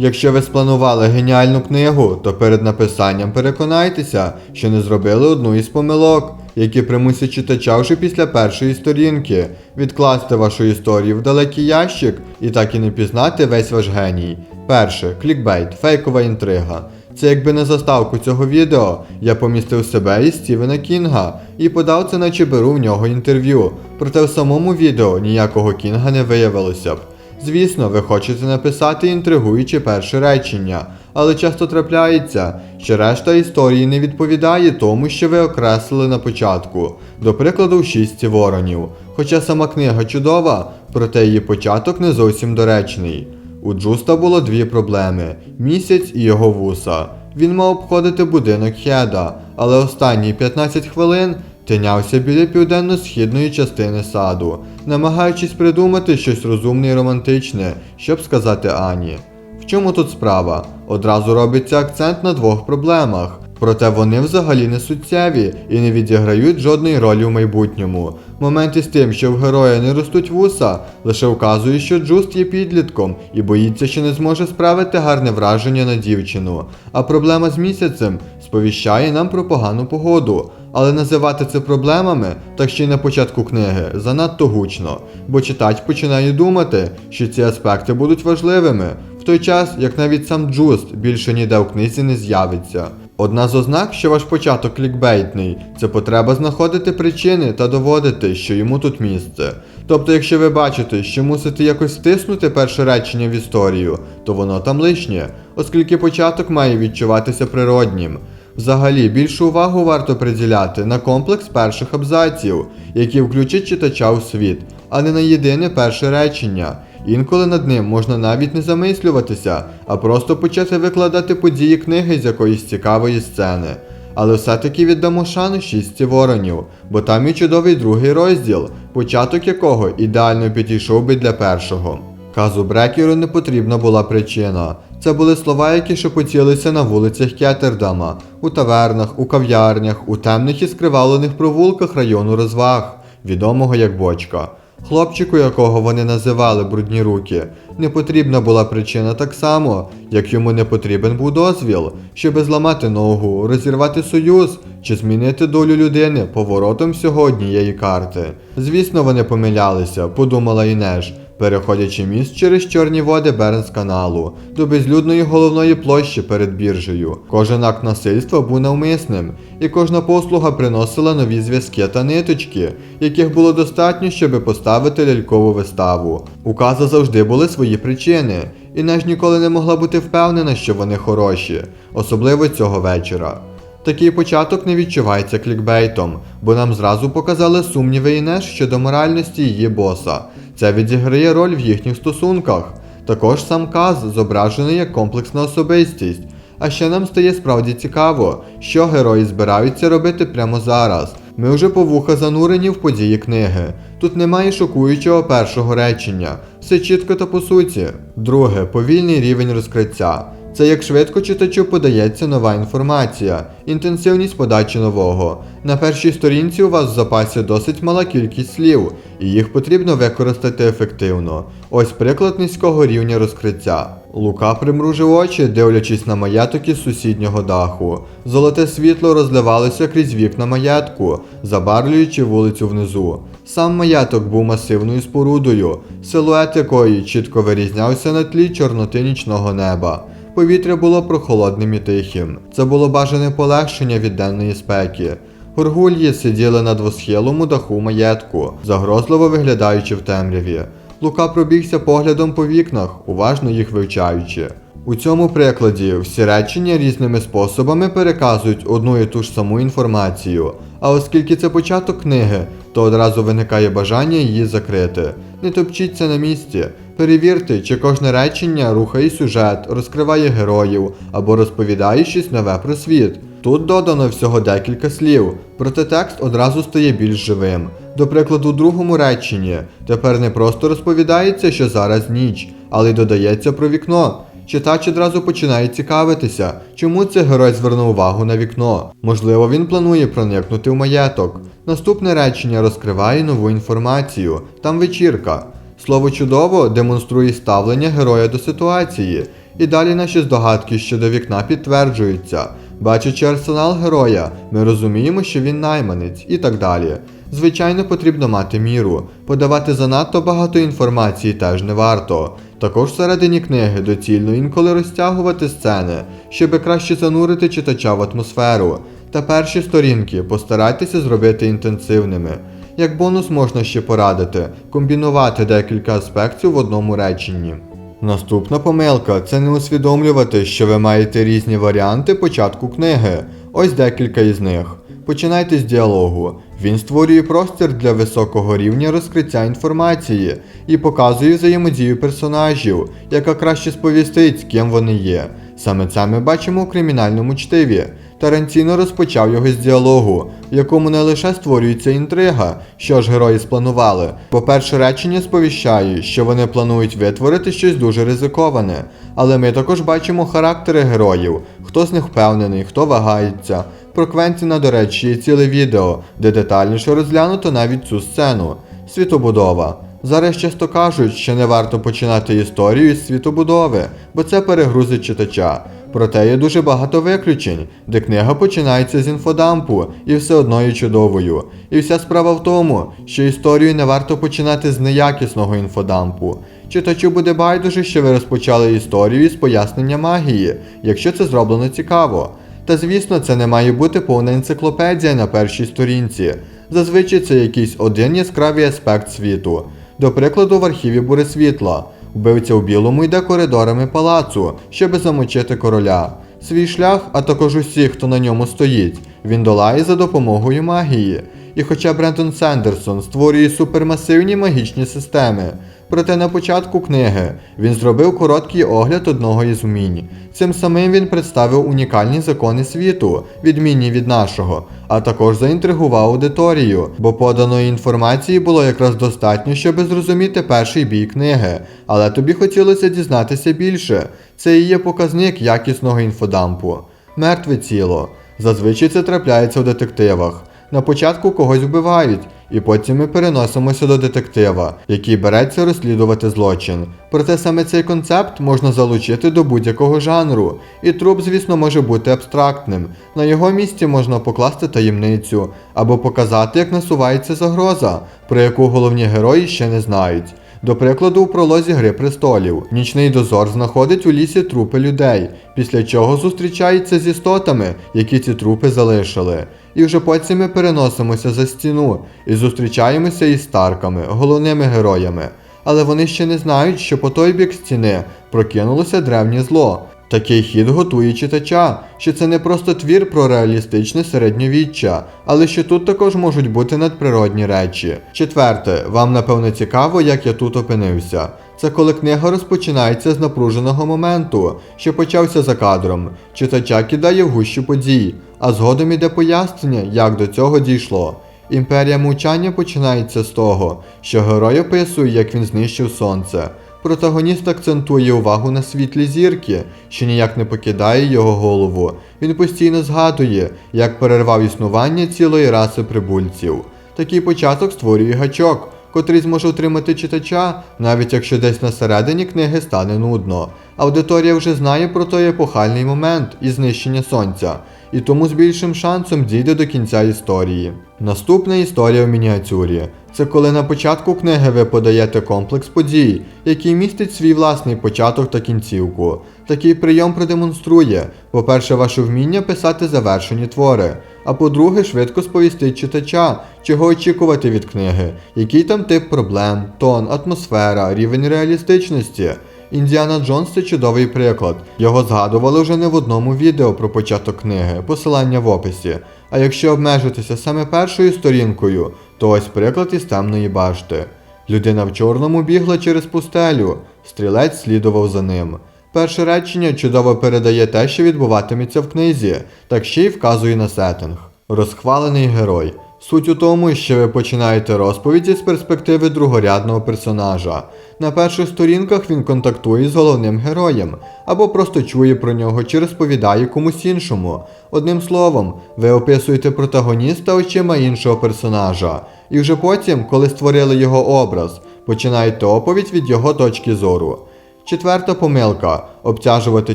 Якщо ви спланували геніальну книгу, то перед написанням переконайтеся, що не зробили одну із помилок, які примусять читача вже після першої сторінки відкласти вашу історію в далекий ящик і так і не пізнати весь ваш геній. Перше клікбейт, фейкова інтрига. Це якби на заставку цього відео я помістив себе і Стівена Кінга і подав це, наче беру в нього інтерв'ю. Проте в самому відео ніякого Кінга не виявилося б. Звісно, ви хочете написати інтригуюче перше речення, але часто трапляється, що решта історії не відповідає тому, що ви окреслили на початку, до прикладу, в шістці воронів. Хоча сама книга чудова, проте її початок не зовсім доречний. У Джуста було дві проблеми: місяць і його вуса. Він мав обходити будинок Хеда, але останні 15 хвилин тинявся біля південно-східної частини саду, намагаючись придумати щось розумне і романтичне, щоб сказати Ані. В чому тут справа? Одразу робиться акцент на двох проблемах. Проте вони взагалі не суттєві і не відіграють жодної ролі в майбутньому. Момент із тим, що в героя не ростуть вуса, лише вказує, що Джуст є підлітком і боїться, що не зможе справити гарне враження на дівчину. А проблема з місяцем сповіщає нам про погану погоду. Але називати це проблемами, так ще й на початку книги, занадто гучно, бо читач починає думати, що ці аспекти будуть важливими, в той час як навіть сам Джуст більше ніде в книзі не з'явиться. Одна з ознак, що ваш початок клікбейтний, це потреба знаходити причини та доводити, що йому тут місце. Тобто, якщо ви бачите, що мусите якось втиснути перше речення в історію, то воно там лишнє, оскільки початок має відчуватися природнім. Взагалі, більшу увагу варто приділяти на комплекс перших абзаців, які включать читача у світ, а не на єдине перше речення. Інколи над ним можна навіть не замислюватися, а просто почати викладати події книги з якоїсь цікавої сцени. Але все-таки віддамо шану шістці воронів, бо там і чудовий другий розділ, початок якого ідеально підійшов би для першого. Казу Брекеру не потрібна була причина. Це були слова, які шепотілися на вулицях Кеттердама, у тавернах, у кав'ярнях, у темних і скривалених провулках району розваг, відомого як бочка. Хлопчику, якого вони називали брудні руки, не потрібна була причина так само, як йому не потрібен був дозвіл, щоби зламати ногу, розірвати союз чи змінити долю людини поворотом всього однієї карти. Звісно, вони помилялися, подумала Інеш, переходячи міст через чорні води Бернс-каналу до безлюдної головної площі перед біржею. Кожен акт насильства був навмисним, і кожна послуга приносила нові зв'язки та ниточки, яких було достатньо, щоб поставити лялькову виставу. У Каза завжди були свої причини, і Неж ніколи не могла бути впевнена, що вони хороші, особливо цього вечора. Такий початок не відчувається клікбейтом, бо нам зразу показали сумніви Інеш щодо моральності її боса. Це відіграє роль в їхніх стосунках. Також сам Каз зображений як комплексна особистість. А ще нам стає справді цікаво, що герої збираються робити прямо зараз. Ми вже по вуха занурені в події книги. Тут немає шокуючого першого речення, все чітко та по суті. Друге, повільний рівень розкриття. Це як швидко читачу подається нова інформація, інтенсивність подачі нового. На першій сторінці у вас в запасі досить мала кількість слів, і їх потрібно використати ефективно. Ось приклад низького рівня розкриття. Лука примружив очі, дивлячись на маєток із сусіднього даху. Золоте світло розливалося крізь вікна маєтку, забарвлюючи вулицю внизу. Сам маєток був масивною спорудою, силует якої чітко вирізнявся на тлі чорноти нічного неба. Повітря було прохолодним і тихим. Це було бажане полегшення від денної спеки. Горгульї сиділи на двосхилому даху маєтку, загрозливо виглядаючи в темряві. Лука пробігся поглядом по вікнах, уважно їх вивчаючи. У цьому прикладі всі речення різними способами переказують одну і ту ж саму інформацію. А оскільки це початок книги, то одразу виникає бажання її закрити. Не топчіться на місці. Перевірте, чи кожне речення рухає сюжет, розкриває героїв або розповідає щось нове про світ. Тут додано всього декілька слів, проте текст одразу стає більш живим. До прикладу, у другому реченні тепер не просто розповідається, що зараз ніч, але й додається про вікно. Читач одразу починає цікавитися, чому цей герой звернув увагу на вікно. Можливо, він планує проникнути в маєток. Наступне речення розкриває нову інформацію. Там вечірка. Слово чудово демонструє ставлення героя до ситуації. І далі наші здогадки щодо вікна підтверджуються. Бачачи арсенал героя, ми розуміємо, що він найманець і так далі. Звичайно, потрібно мати міру. Подавати занадто багато інформації теж не варто. Також всередині книги доцільно інколи розтягувати сцени, щоб краще занурити читача в атмосферу. Та перші сторінки постарайтеся зробити інтенсивними. Як бонус можна ще порадити комбінувати декілька аспектів в одному реченні. Наступна помилка це не усвідомлювати, що ви маєте різні варіанти початку книги. Ось декілька із них. Починайте з діалогу. Він створює простір для високого рівня розкриття інформації і показує взаємодію персонажів, яка краще сповістить, ким вони є. Саме це ми бачимо у кримінальному чтиві. Таранціно розпочав його з діалогу, в якому не лише створюється інтрига, що ж герої спланували. По-перше, речення сповіщає, що вони планують витворити щось дуже ризиковане, але ми також бачимо характери героїв, хто з них впевнений, хто вагається. Про Квентіна, до речі, є ціле відео, де детальніше розглянуто навіть цю сцену. Світобудова. Зараз часто кажуть, що не варто починати історію з світобудови, бо це перегрузить читача. Проте є дуже багато виключень, де книга починається з інфодампу і все одно є чудовою. І вся справа в тому, що історію не варто починати з неякісного інфодампу. Читачу буде байдуже, що ви розпочали історію з пояснення магії, якщо це зроблено цікаво. Та звісно, це не має бути повна енциклопедія на першій сторінці. Зазвичай це якийсь один яскравий аспект світу. До прикладу, в архіві буре світла. Вбивця у білому йде коридорами палацу, щоби замочити короля. Свій шлях, а також усіх, хто на ньому стоїть, він долає за допомогою магії. І хоча Брентон Сендерсон створює супермасивні магічні системи, проте на початку книги він зробив короткий огляд одного із вмінь. Цим самим він представив унікальні закони світу, відмінні від нашого, а також заінтригував аудиторію, бо поданої інформації було якраз достатньо, щоб зрозуміти перший бій книги, але тобі хотілося дізнатися більше. Це і є показник якісного інфодампу. Мертве тіло. Зазвичай це трапляється в детективах. На початку когось вбивають, і потім ми переносимося до детектива, який береться розслідувати злочин. Проте саме цей концепт можна залучити до будь-якого жанру, і труп, звісно, може бути абстрактним. На його місці можна покласти таємницю або показати, як насувається загроза, про яку головні герої ще не знають. До прикладу, у пролозі Гри престолів нічний дозор знаходить у лісі трупи людей, після чого зустрічається з істотами, які ці трупи залишили. І вже потім ми переносимося за стіну і зустрічаємося із старками, головними героями. Але вони ще не знають, що по той бік стіни прокинулося древнє зло. Такий хід готує читача, що це не просто твір про реалістичне середньовіччя, але що тут також можуть бути надприродні речі. Четверте, вам напевно цікаво, як я тут опинився. Це коли книга розпочинається з напруженого моменту, що почався за кадром. Читача кидає в гущу подій, а згодом іде пояснення, як до цього дійшло. Імперія мовчання починається з того, що герой описує, як він знищив сонце. Протагоніст акцентує увагу на світлі зірки, що ніяк не покидає його голову. Він постійно згадує, як перервав існування цілої раси прибульців. Такий початок створює гачок, котрий зможе утримати читача, навіть якщо десь на середині книги стане нудно. Аудиторія вже знає про той епохальний момент і знищення сонця, і тому з більшим шансом дійде до кінця історії. Наступна історія в мініатюрі. Це коли на початку книги ви подаєте комплекс подій, який містить свій власний початок та кінцівку. Такий прийом продемонструє, по-перше, ваше вміння писати завершені твори, а по-друге, швидко сповістить читача, чого очікувати від книги, який там тип проблем, тон, атмосфера, рівень реалістичності. Індіана Джонс це чудовий приклад. Його згадували вже не в одному відео про початок книги, посилання в описі. А якщо обмежитися саме першою сторінкою, то ось приклад із темної башти. Людина в чорному бігла через пустелю, стрілець слідував за ним. Перше речення чудово передає те, що відбуватиметься в книзі, так ще й вказує на сеттинг. Розхвалений герой. Суть у тому, що ви починаєте розповіді з перспективи другорядного персонажа. На перших сторінках він контактує з головним героєм, або просто чує про нього чи розповідає комусь іншому. Одним словом, ви описуєте протагоніста очима іншого персонажа, і вже потім, коли створили його образ, починаєте оповідь від його точки зору. Четверта помилка обтяжувати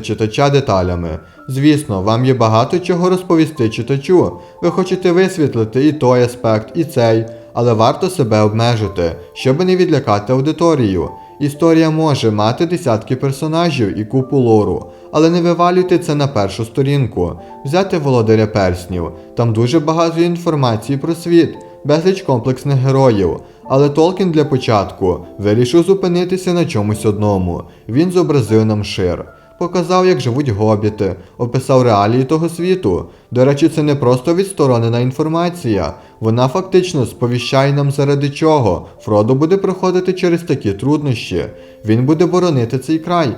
читача деталями. Звісно, вам є багато чого розповісти читачу. Ви хочете висвітлити і той аспект, і цей, але варто себе обмежити, щоб не відлякати аудиторію. Історія може мати десятки персонажів і купу лору, але не вивалюйте це на першу сторінку. Взяти володаря перснів. Там дуже багато інформації про світ, безліч комплексних героїв. Але Толкін для початку вирішив зупинитися на чомусь одному. Він зобразив нам шир. Показав, як живуть гобіти, описав реалії того світу. До речі, це не просто відсторонена інформація. Вона фактично сповіщає нам заради чого Фродо буде проходити через такі труднощі. Він буде боронити цей край.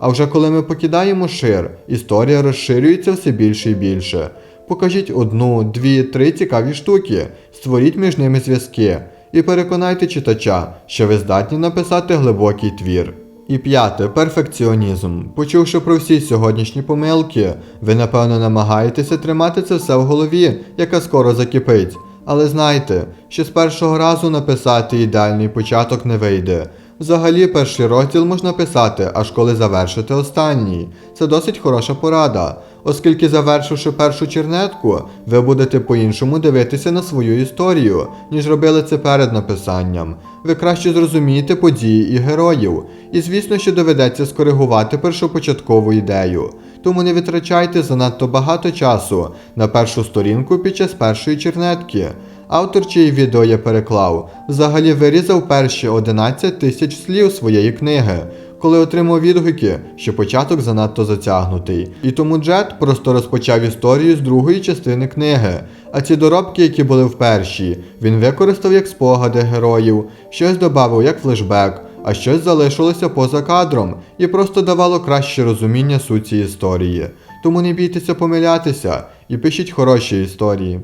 А вже коли ми покидаємо шир, історія розширюється все більше і більше. Покажіть одну, дві, три цікаві штуки, створіть між ними зв'язки і переконайте читача, що ви здатні написати глибокий твір. І п'яте перфекціонізм. Почувши про всі сьогоднішні помилки, ви напевно намагаєтеся тримати це все в голові, яка скоро закипить. Але знайте, що з першого разу написати ідеальний початок не вийде. Взагалі, перший розділ можна писати, аж коли завершите останній. Це досить хороша порада, оскільки завершивши першу чернетку, ви будете по-іншому дивитися на свою історію, ніж робили це перед написанням. Ви краще зрозумієте події і героїв, і звісно, що доведеться скоригувати першопочаткову ідею. Тому не витрачайте занадто багато часу на першу сторінку під час першої чернетки. Автор, чиє відео я переклав, взагалі вирізав перші 11 тисяч слів своєї книги, коли отримав відгуки, що початок занадто затягнутий. І тому Джет просто розпочав історію з другої частини книги. А ці доробки, які були в першій, він використав як спогади героїв, щось додав як флешбек, а щось залишилося поза кадром і просто давало краще розуміння суті історії. Тому не бійтеся помилятися і пишіть хороші історії.